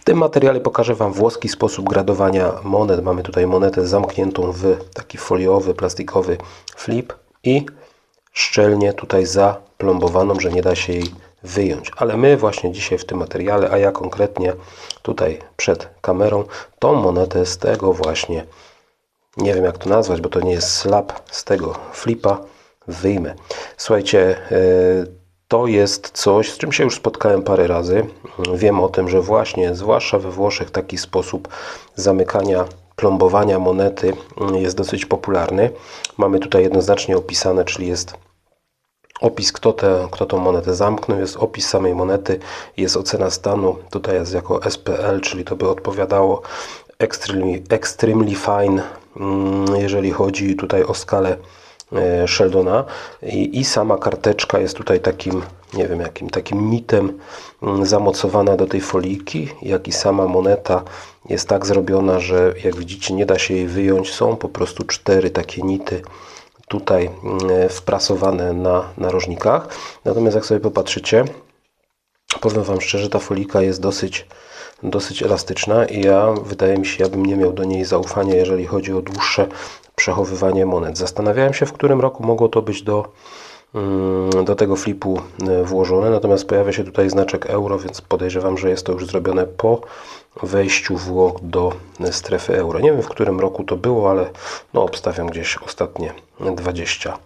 W tym materiale pokażę Wam włoski sposób gradowania monet. Mamy tutaj monetę zamkniętą w taki foliowy, plastikowy flip i szczelnie tutaj zaplombowaną, że nie da się jej wyjąć. Ale my właśnie dzisiaj w tym materiale, a ja konkretnie tutaj przed kamerą, tą monetę z tego właśnie, nie wiem jak to nazwać, bo to nie jest slab, z tego flipa wyjmę. Słuchajcie, yy, to jest coś, z czym się już spotkałem parę razy. Wiem o tym, że właśnie, zwłaszcza we Włoszech, taki sposób zamykania, plombowania monety jest dosyć popularny. Mamy tutaj jednoznacznie opisane, czyli jest opis, kto, te, kto tą monetę zamknął, jest opis samej monety, jest ocena stanu. Tutaj jest jako SPL, czyli to by odpowiadało extremely, extremely fine, jeżeli chodzi tutaj o skalę Sheldona. I, i sama karteczka jest tutaj takim, nie wiem jakim, takim nitem mm, zamocowana do tej foliki, jak i sama moneta. Jest tak zrobiona, że jak widzicie nie da się jej wyjąć, są po prostu cztery takie nity tutaj mm, wprasowane na narożnikach. Natomiast jak sobie popatrzycie, powiem Wam szczerze, ta folika jest dosyć dosyć elastyczna i ja, wydaje mi się, ja bym nie miał do niej zaufania, jeżeli chodzi o dłuższe przechowywanie monet. Zastanawiałem się, w którym roku mogło to być do, mm, do tego flipu e, włożone, natomiast pojawia się tutaj znaczek euro, więc podejrzewam, że jest to już zrobione po wejściu Włoch do strefy euro. Nie wiem, w którym roku to było, ale no, obstawiam gdzieś ostatnie 20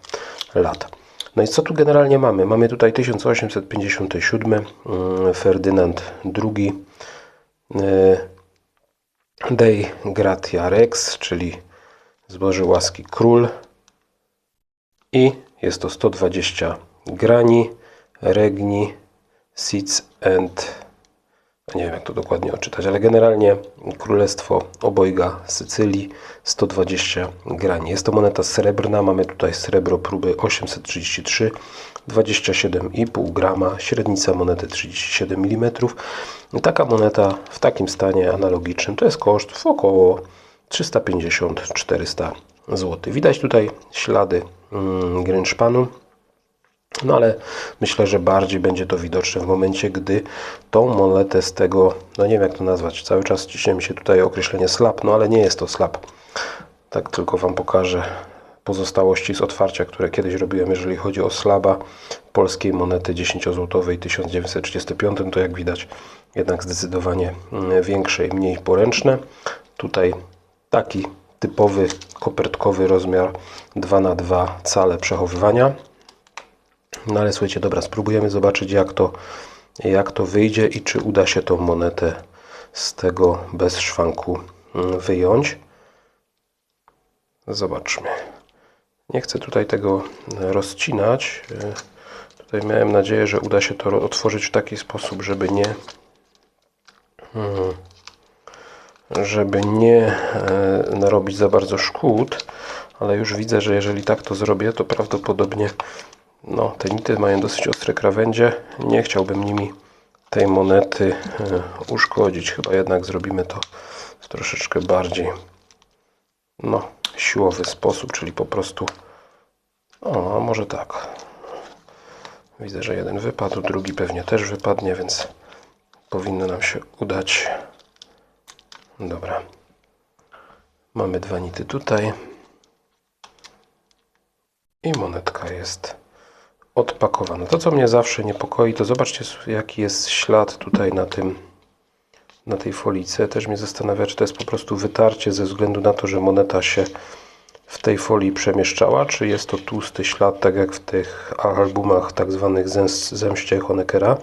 lat. No i co tu generalnie mamy? Mamy tutaj 1857, mm, Ferdynand II, e, Dei Gratia Rex, czyli zboży łaski król i jest to 120 grani, regni, seats and nie wiem jak to dokładnie odczytać, ale generalnie Królestwo Obojga Sycylii 120 grani. Jest to moneta srebrna, mamy tutaj srebro próby 833, 27,5 grama, średnica monety 37 mm. Taka moneta w takim stanie analogicznym to jest koszt w około 350-400 zł. Widać tutaj ślady mm, grynszpanu, no ale myślę, że bardziej będzie to widoczne w momencie, gdy tą monetę z tego, no nie wiem jak to nazwać, cały czas ciśnie mi się tutaj określenie slab, no ale nie jest to slab. Tak tylko Wam pokażę pozostałości z otwarcia, które kiedyś robiłem, jeżeli chodzi o slaba polskiej monety 10-złotowej 1935, to jak widać jednak zdecydowanie mm, większe i mniej poręczne. Tutaj taki typowy kopertkowy rozmiar 2 na 2 cale przechowywania. No ale słuchajcie, dobra, spróbujemy zobaczyć jak to, jak to wyjdzie i czy uda się tą monetę z tego bez szwanku mm, wyjąć. Zobaczmy. Nie chcę tutaj tego rozcinać. Tutaj miałem nadzieję, że uda się to otworzyć w taki sposób, żeby nie hmm, żeby nie e, narobić za bardzo szkód, ale już widzę, że jeżeli tak to zrobię, to prawdopodobnie no, te nity mają dosyć ostre krawędzie. Nie chciałbym nimi tej monety e, uszkodzić. Chyba jednak zrobimy to w troszeczkę bardziej no, siłowy sposób, czyli po prostu o, może tak. Widzę, że jeden wypadł, drugi pewnie też wypadnie, więc powinno nam się udać Dobra. Mamy dwa nity tutaj. I monetka jest odpakowana. To, co mnie zawsze niepokoi, to zobaczcie, jaki jest ślad tutaj na tym na tej folice. Też mnie zastanawia, czy to jest po prostu wytarcie ze względu na to, że moneta się w tej folii przemieszczała, czy jest to tłusty ślad, tak jak w tych albumach tak zwanych zemście Honeckera.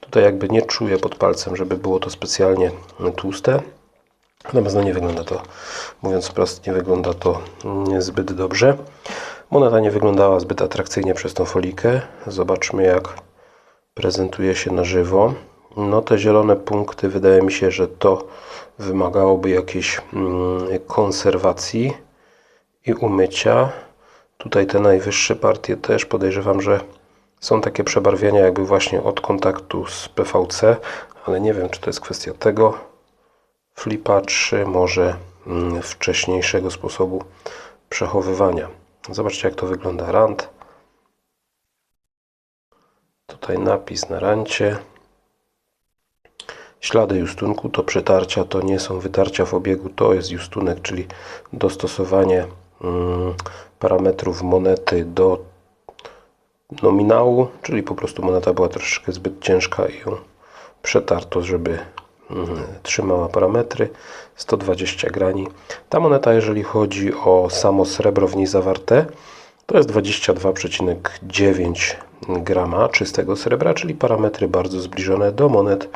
Tutaj jakby nie czuję pod palcem, żeby było to specjalnie tłuste. Natomiast no nie wygląda to, mówiąc wprost, nie wygląda to zbyt dobrze. Moneta nie wyglądała zbyt atrakcyjnie przez tą folikę. Zobaczmy jak prezentuje się na żywo. No te zielone punkty, wydaje mi się, że to wymagałoby jakiejś mm, konserwacji i umycia. Tutaj te najwyższe partie też podejrzewam, że są takie przebarwienia jakby właśnie od kontaktu z PVC, ale nie wiem, czy to jest kwestia tego flipa, czy może mm, wcześniejszego sposobu przechowywania. Zobaczcie jak to wygląda rand. Tutaj napis na rancie. ślady justunku to przetarcia, to nie są wytarcia w obiegu, to jest justunek, czyli dostosowanie mm, parametrów monety do nominału, czyli po prostu moneta była troszeczkę zbyt ciężka i ją przetarto, żeby trzymała parametry 120 grani. Ta moneta, jeżeli chodzi o samo srebro w niej zawarte, to jest 22,9 grama czystego srebra, czyli parametry bardzo zbliżone do monet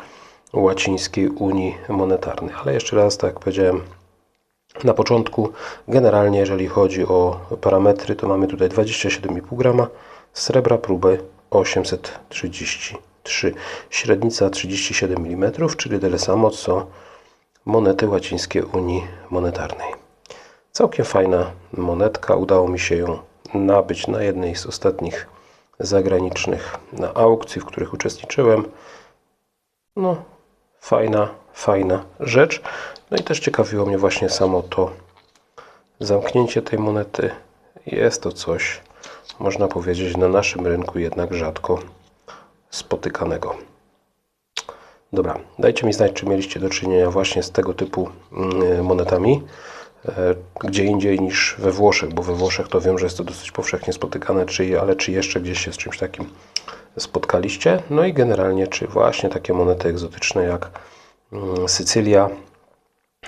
łacińskiej Unii Monetarnej. Ale jeszcze raz, tak jak powiedziałem na początku, generalnie jeżeli chodzi o parametry, to mamy tutaj 27,5 grama srebra, próby 833, średnica 37 mm, czyli tyle samo co monety łacińskie Unii Monetarnej. Całkiem fajna monetka, udało mi się ją nabyć na jednej z ostatnich zagranicznych aukcji, w których uczestniczyłem. No, fajna, fajna rzecz. No i też ciekawiło mnie właśnie samo to zamknięcie tej monety. Jest to coś, można powiedzieć, na naszym rynku jednak rzadko spotykanego. Dobra, dajcie mi znać, czy mieliście do czynienia właśnie z tego typu mm, monetami e, gdzie indziej niż we Włoszech, bo we Włoszech to wiem, że jest to dosyć powszechnie spotykane, czy, ale czy jeszcze gdzieś się z czymś takim spotkaliście? No i generalnie, czy właśnie takie monety egzotyczne jak mm, Sycylia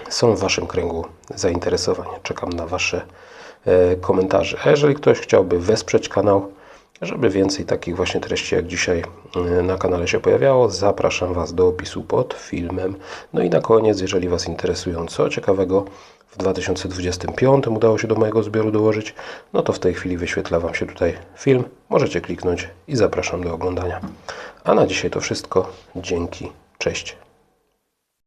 są w Waszym kręgu zainteresowania? Czekam na Wasze e, komentarze. A jeżeli ktoś chciałby wesprzeć kanał, żeby więcej takich właśnie treści jak dzisiaj e, na kanale się pojawiało, zapraszam Was do opisu pod filmem. No i na koniec, jeżeli Was interesują co ciekawego w 2025 udało się do mojego zbioru dołożyć, no to w tej chwili wyświetla Wam się tutaj film. Możecie kliknąć i zapraszam do oglądania. A na dzisiaj to wszystko. Dzięki. Cześć.